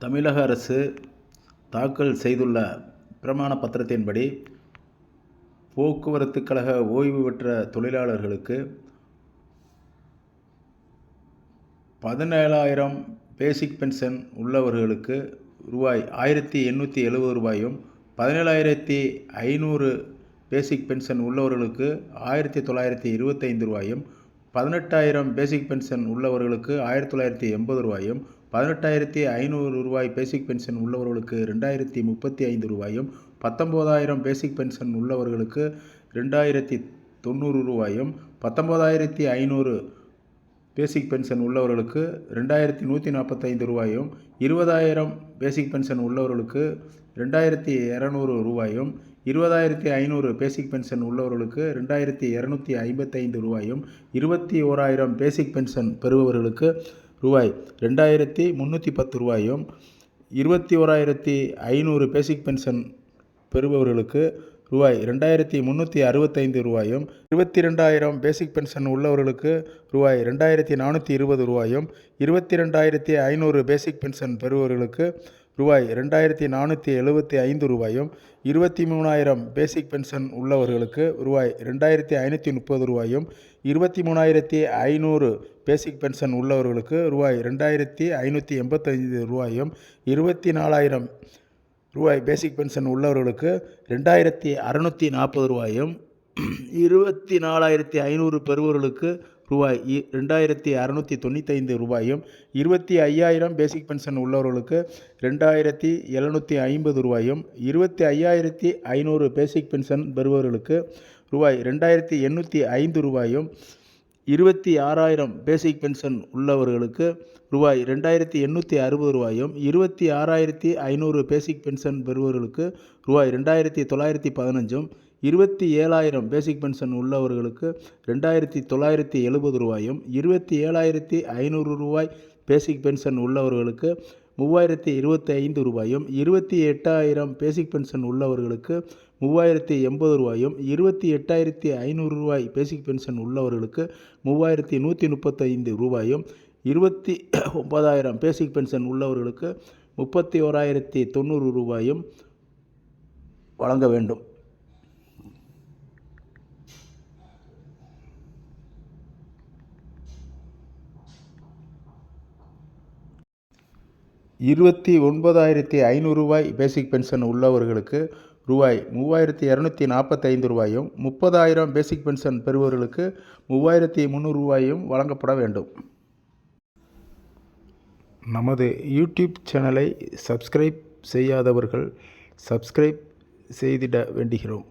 தமிழக அரசு தாக்கல் செய்துள்ள பிரமாண பத்திரத்தின்படி போக்குவரத்து கழக ஓய்வு பெற்ற தொழிலாளர்களுக்கு பதினேழாயிரம் பேசிக் பென்ஷன் உள்ளவர்களுக்கு ரூபாய் ஆயிரத்தி எண்ணூற்றி எழுபது ரூபாயும் பதினேழாயிரத்தி ஐநூறு பேசிக் பென்ஷன் உள்ளவர்களுக்கு ஆயிரத்தி தொள்ளாயிரத்தி இருபத்தைந்து ரூபாயும் பதினெட்டாயிரம் பேசிக் பென்ஷன் உள்ளவர்களுக்கு ஆயிரத்தி தொள்ளாயிரத்தி எண்பது ரூபாயும் பதினெட்டாயிரத்தி ஐநூறு ரூபாய் பேசிக் பென்ஷன் உள்ளவர்களுக்கு ரெண்டாயிரத்தி முப்பத்தி ஐந்து ரூபாயும் பத்தொம்போதாயிரம் பேசிக் பென்ஷன் உள்ளவர்களுக்கு ரெண்டாயிரத்தி தொண்ணூறு ரூபாயும் பத்தொம்போதாயிரத்தி ஐநூறு பேசிக் பென்ஷன் உள்ளவர்களுக்கு ரெண்டாயிரத்தி நூற்றி நாற்பத்தைந்து ரூபாயும் இருபதாயிரம் பேசிக் பென்ஷன் உள்ளவர்களுக்கு ரெண்டாயிரத்தி இரநூறு ரூபாயும் இருபதாயிரத்தி ஐநூறு பேசிக் பென்ஷன் உள்ளவர்களுக்கு ரெண்டாயிரத்தி இரநூத்தி ஐம்பத்தைந்து ரூபாயும் இருபத்தி ஓராயிரம் பேசிக் பென்ஷன் பெறுபவர்களுக்கு ரூபாய் ரெண்டாயிரத்தி முந்நூற்றி பத்து ரூபாயும் இருபத்தி ஓராயிரத்தி ஐநூறு பேசிக் பென்ஷன் பெறுபவர்களுக்கு ரூபாய் ரெண்டாயிரத்தி முந்நூற்றி அறுபத்தைந்து ரூபாயும் இருபத்தி ரெண்டாயிரம் பேசிக் பென்ஷன் உள்ளவர்களுக்கு ரூபாய் ரெண்டாயிரத்தி நானூற்றி இருபது ரூபாயும் இருபத்தி ரெண்டாயிரத்தி ஐநூறு பேசிக் பென்ஷன் பெறுபவர்களுக்கு ரூபாய் ரெண்டாயிரத்தி நானூற்றி எழுபத்தி ஐந்து ரூபாயும் இருபத்தி மூணாயிரம் பேசிக் பென்ஷன் உள்ளவர்களுக்கு ரூபாய் ரெண்டாயிரத்தி ஐநூற்றி முப்பது ரூபாயும் இருபத்தி மூணாயிரத்தி ஐநூறு பேசிக் பென்ஷன் உள்ளவர்களுக்கு ரூபாய் ரெண்டாயிரத்தி ஐநூற்றி எண்பத்தைந்து ரூபாயும் இருபத்தி நாலாயிரம் ரூபாய் பேசிக் பென்ஷன் உள்ளவர்களுக்கு ரெண்டாயிரத்தி அறநூற்றி நாற்பது ரூபாயும் இருபத்தி நாலாயிரத்தி ஐநூறு பெறுபவர்களுக்கு ரூபாய் இ ரெண்டாயிரத்தி அறநூற்றி தொண்ணூத்தைந்து ரூபாயும் இருபத்தி ஐயாயிரம் பேசிக் பென்ஷன் உள்ளவர்களுக்கு ரெண்டாயிரத்தி எழுநூற்றி ஐம்பது ரூபாயும் இருபத்தி ஐயாயிரத்தி ஐநூறு பேசிக் பென்ஷன் பெறுபவர்களுக்கு ரூபாய் ரெண்டாயிரத்தி எண்ணூற்றி ஐந்து ரூபாயும் இருபத்தி ஆறாயிரம் பேசிக் பென்ஷன் உள்ளவர்களுக்கு ரூபாய் ரெண்டாயிரத்தி எண்ணூற்றி அறுபது ரூபாயும் இருபத்தி ஆறாயிரத்தி ஐநூறு பேசிக் பென்ஷன் பெறுபவர்களுக்கு ரூபாய் ரெண்டாயிரத்தி தொள்ளாயிரத்தி பதினஞ்சும் இருபத்தி ஏழாயிரம் பேசிக் பென்ஷன் உள்ளவர்களுக்கு ரெண்டாயிரத்தி தொள்ளாயிரத்தி எழுபது ரூபாயும் இருபத்தி ஏழாயிரத்தி ஐநூறு ரூபாய் பேசிக் பென்ஷன் உள்ளவர்களுக்கு மூவாயிரத்தி இருபத்தி ஐந்து ரூபாயும் இருபத்தி எட்டாயிரம் பேசிக் பென்ஷன் உள்ளவர்களுக்கு மூவாயிரத்தி எண்பது ரூபாயும் இருபத்தி எட்டாயிரத்தி ஐநூறு ரூபாய் பேசிக் பென்ஷன் உள்ளவர்களுக்கு மூவாயிரத்தி நூற்றி முப்பத்தைந்து ரூபாயும் இருபத்தி ஒன்பதாயிரம் பேசிக் பென்ஷன் உள்ளவர்களுக்கு முப்பத்தி ஓராயிரத்தி தொண்ணூறு ரூபாயும் வழங்க வேண்டும். இருபத்தி ஒன்பதாயிரத்தி ஐநூறுரூவாய் பேசிக் பென்ஷன் உள்ளவர்களுக்கு ரூபாய் மூவாயிரத்தி இரநூத்தி நாற்பத்தைந்து ரூபாயும் முப்பதாயிரம் பேசிக் பென்ஷன் பெறுபவர்களுக்கு மூவாயிரத்தி முந்நூறு ரூபாயும் வழங்கப்பட வேண்டும். நமது யூடியூப் சேனலை சப்ஸ்கிரைப் செய்யாதவர்கள் சப்ஸ்கிரைப் செய்திட வேண்டுகிறோம்.